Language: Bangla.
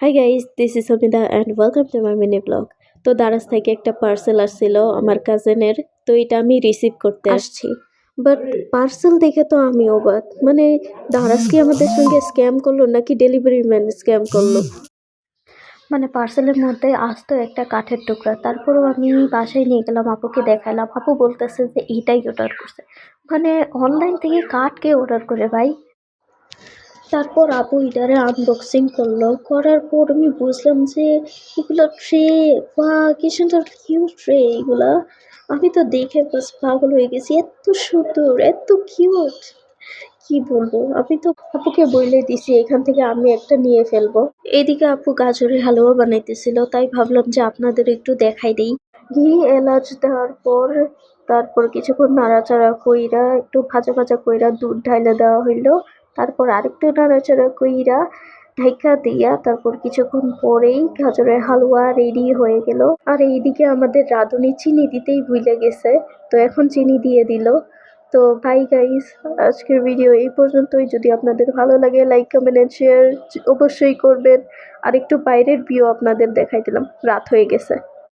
Hi guys this is Samita and welcome to my mini blog তো দারাজ থেকে একটা পার্সেল আসছিল আমার কাজিনের তো এটা আমি রিসিভ করতে আসছি। বাট পার্সেল দেখে তো আমি অবাক। মানে দারাজ কি আমাদের সঙ্গে স্ক্যাম করল নাকি ডেলিভারি ম্যান স্ক্যাম করল? মানে পার্সেলের মধ্যে আসতো একটা কাঠের টুকরা। তারপরেও আমি বাসায় নিয়ে গেলাম আপুকে দেখালাম আপু বলতেছে যে এইটাই অর্ডার করছে। মানে অনলাইন থেকে কাঠ কে অর্ডার করে ভাই? তারপর আপু এটারে আনবক্সিং করল। করার পর আমি বুঝলাম যে এগুলো ট্রে বা কি সুন্দর কিউট ট্রে এগুলা। আমি তো দেখে বাস পাগল হয়ে গেছি। এত সুন্দর, এত কিউট কি বলব? আমি তো আপুকে বলে দিছি, এখান থেকে আমি একটা নিয়ে ফেলব। এদিকে আপু গাজরের হালুয়া বানাইতেছিল, তাই ভাবলাম যে আপনাদের একটু দেখাই দিই। ঘি, এলাচ দেওয়ার পর তারপর কিছুক্ষণ নাড়াচাড়া কইরা, একটু ভাজা ভাজা কইরা দুধ ঢাইলা দেওয়া হইল। তারপর আরেকটু নাড়াচাড়া কইরা ঢাইকা দিয়া তারপর কিছুক্ষণ পরেই গাজরের হালুয়া রেডি হয়ে গেল। আর এইদিকে আমাদের রাঁধুনি চিনি দিতেই ভুলে গেছে, তো এখন চিনি দিয়ে দিল। তো বাই গাইস আজকের ভিডিও এই পর্যন্তই। যদি আপনাদের ভালো লাগে লাইক কমেন্ট এন্ড শেয়ার অবশ্যই করবেন। আর একটু বাইরের ভিউ আপনাদের দেখাই দিলাম। রাত হয়ে গেছে।